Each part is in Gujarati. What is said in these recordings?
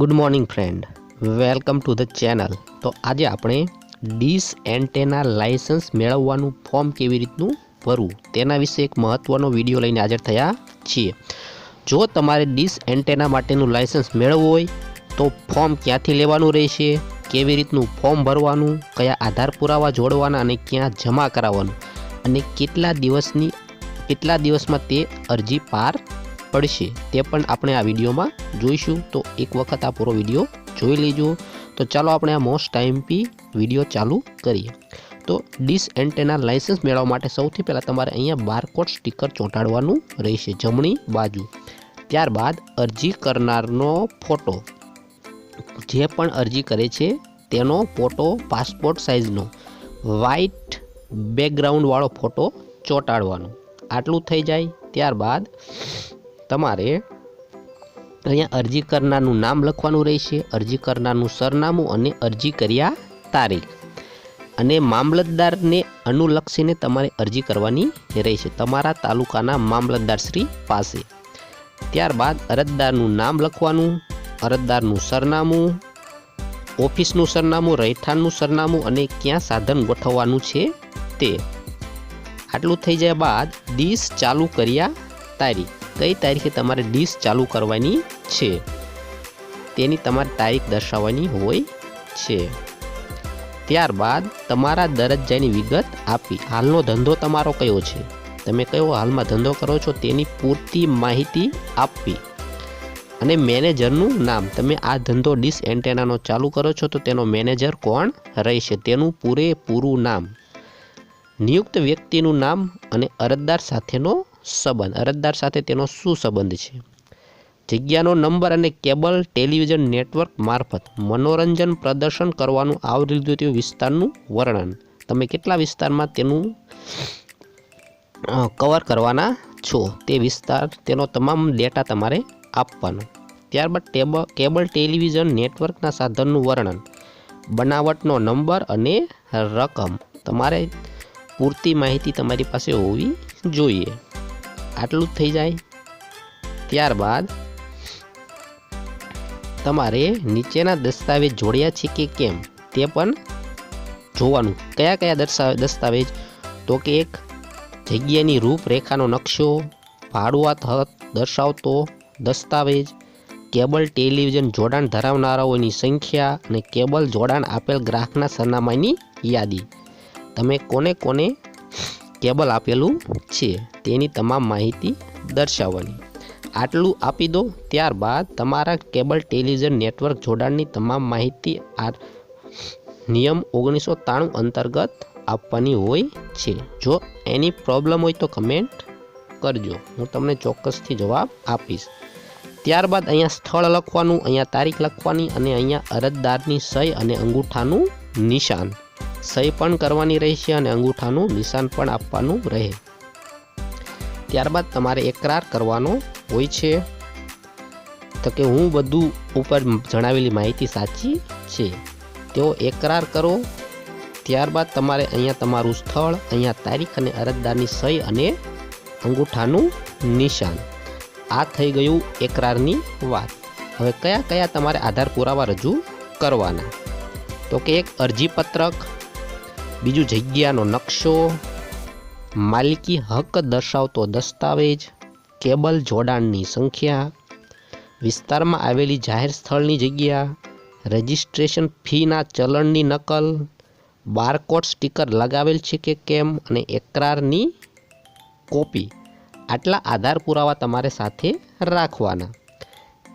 Good morning friend welcome to the channel તો આજે આપણે ડીશ એન્ટેના લાયસન્સ મેળવવાનું ફોર્મ કેવી રીતનું ભરવું, તેના વિશે એક મહત્ત્વનો વીડિયો લઈને હાજર થયા છીએ. જો તમારે ડીશ એન્ટેના માટેનું લાયસન્સ મેળવવું હોય, તો ફોર્મ ક્યાંથી લેવાનું રહેશે, કેવી રીતનું ફોર્મ ભરવાનું, કયા આધાર પુરાવા જોડવાના અને ક્યાં જમા કરાવવાનું, અને કેટલા દિવસની, કેટલા દિવસમાં તે અરજી પાર પડશે તે પણ આપણે આ વિડીયોમાં જોઈશું. તો એક વખત આ પૂરો વીડિયો જોઈ લેજો. તો ચાલો આપણે આ મોસ્ટ ટાઈમ પી વીડિયો ચાલુ કરીએ. તો ડીશ એન્ટેના લાઇસન્સ મેળવવા માટે સૌથી પહેલાં તમારે અહીંયા બારકોડ સ્ટીકર ચોંટાડવાનું રહેશે જમણી બાજુ. ત્યારબાદ અરજી કરનારનો ફોટો. જે પણ અરજી કરે છે તેનો ફોટો, પાસપોર્ટ સાઇઝનો. વ્હાઇટ બેકગ્રાઉન્ડવાળો ફોટો ચોંટાડવાનો. આટલું થઈ જાય. ત્યારબાદ તમારે અહીંયા અરજી કરનારનું નામ લખવાનું રહેશે, અરજી કરનારનું સરનામું અને અરજી કર્યા તારીખ. અને મામલતદારને અનુલક્ષીને તમારે અરજી કરવાની રહેશે, તમારા તાલુકાના મામલતદારશ્રી પાસે. ત્યારબાદ અરજદારનું નામ લખવાનું, અરજદારનું સરનામું, ઓફિસનું સરનામું, રહેઠાણનું સરનામું અને ક્યાં સાધન ગોઠવવાનું છે તે. આટલું થઈ જાય બાદ ડીશ ચાલુ કર્યા તારીખ. કઈ તારીખે તમારે ડીશ ચાલુ કરવાની છે? તેની તમારે તારીખ દર્શાવવાની હોય છે. ત્યારબાદ તમારા દરજ્જાની વિગત આપી. હાલનો ધંધો તમારો કયો છે? તમે કયો હાલમાં ધંધો કરો છો તેની પૂરતી માહિતી આપવી અને મેનેજરનું નામ. તમે આ ધંધો ડીશ એન્ટેનાનો ચાલુ કરો છો તો તેનો મેનેજર કોણ રહેશે? તેનું પૂરેપૂરું નામ. નિયુક્ત વ્યક્તિનું નામ અને અરજદાર સાથેનો સંબંધ. અરજદાર સાથે તેનો શું સંબંધ છે? જગ્યાનો નંબર અને કેબલ ટેલિવિઝન નેટવર્ક મારફત મનોરંજન પ્રદર્શન કરવાનું આવરી લીધું તેવું વિસ્તારનું વર્ણન. તમે કેટલા વિસ્તારમાં તેનું કવર કરવાના છો? તે વિસ્તાર, તેનો તમામ ડેટા તમારે આપવાનો. ત્યારબાદ ટેબલ કેબલ ટેલિવિઝન નેટવર્કના સાધનનું વર્ણન. બનાવટનો નંબર અને રકમ. તમારે પૂરતી માહિતી તમારી પાસે હોવી જોઈએ. આટલું જ થઈ જાય. ત્યારબાદ તમારે નીચેના દસ્તાવેજ જોડ્યા છે કે કેમ? તે પણ જોવાનું. કયા કયા દર્શા દસ્તાવેજ? તો કે એક જગ્યાની રૂપરેખાનો નકશો, ભાડુઆત દર્શાવતો દસ્તાવેજ, કેબલ ટેલિવિઝન જોડાણ ધરાવનારાઓની સંખ્યા અને કેબલ જોડાણ આપેલ ગ્રાહકના સરનામાની યાદી. તમે કોને કોને કેબલ આપેલું છે, તેની તમામ માહિતી દર્શાવવાની. આટલું આપી દો, ત્યારબાદ તમારા કેબલ ટેલિવિઝન નેટવર્ક જોડાણની તમામ માહિતી આ નિયમ ઓગણીસો ત્રાણું અંતર્ગત આપવાની હોય છે. જો એની પ્રોબ્લેમ હોય તો કમેન્ટ કરજો, હું તમને ચોક્કસથી જવાબ આપીશ. ત્યારબાદ અહીંયા સ્થળ લખવાનું, અહીંયા તારીખ લખવાની અને અહીંયા અરજદારની સહી અને અંગૂઠાનું નિશાન. સહી પણ કરવાની રહેશે અને અંગૂઠાનું નિશાન પણ આપવાનું રહે. ત્યારબાદ તમારે એકરાર કરવાનો હોય છે. તો કે હું બધું ઉપર જણાવેલી માહિતી સાચી છે. તેઓ એકરાર કરો. ત્યારબાદ તમારે અહીંયા તમારું સ્થળ, અહીંયા તારીખ અને અરજદારની સહી અને અંગૂઠાનું નિશાન. આ થઈ ગયું એકરારની વાત. હવે કયા કયા તમારે આધાર પુરાવા રજૂ કરવાના? તો કે એક અરજીપત્રક બીજું જગ્યાનો નકશો. માલિકી હક દર્શાવતો દસ્તાવેજ, કેબલ જોડાણની સંખ્યા, વિસ્તારમાં આવેલી જાહેર સ્થળની જગ્યા, રજિસ્ટ્રેશન ફીના ચલણની નકલ, બારકોડ સ્ટીકર લગાવેલ છે કે કેમ અને એકરારની કોપી. આટલા આધાર પુરાવા તમારે સાથે રાખવાના.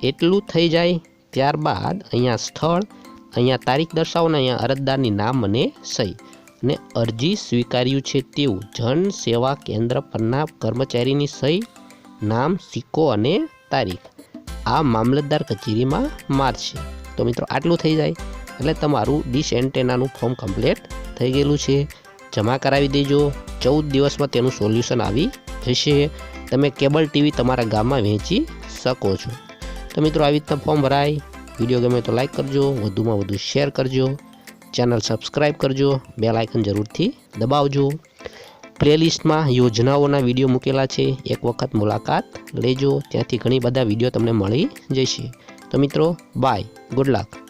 એટલું થઈ જાય ત્યારબાદ અહીંયા સ્થળ, અહીંયા તારીખ દર્શાવો ને અહીંયા અરજદારની નામ અને સહી. અને અરજી સ્વીકાર્યું છે તેવું. જન સેવા કેન્દ્ર પરના કર્મચારીની સહી, નામ, સિક્કો અને તારીખ. આ મામલતદાર કચેરીમાં મારશે તો મિત્રો આટલું થઈ જાય. એટલે તમારું ડીશ એન્ટેનાનું ફોર્મ કમ્પ્લીટ થઈ ગયેલું છે. જમા કરાવી દેજો. ચૌદ દિવસમાં તેનું સોલ્યુશન આવી જશે. તમે કેબલ ટીવી તમારા ગામમાં વહેંચી શકો છો. તો મિત્રો આવી રીતના ફોર્મ ભરાય. વીડિયો ગમે તો લાઈક કરજો. વધુમાં વધુ શેર કરજો. ચેનલ સબસ્ક્રાઈબ કરજો બે લાઇકન જરૂરથી દબાવજો. પ્લેલિસ્ટમાં યોજનાઓના વીડિયો મૂકેલા છે. એક વખત મુલાકાત લેજો. ત્યાંથી ઘણી બધા વીડિયો તમને મળી જશે. તો મિત્રો બાય ગુડ લક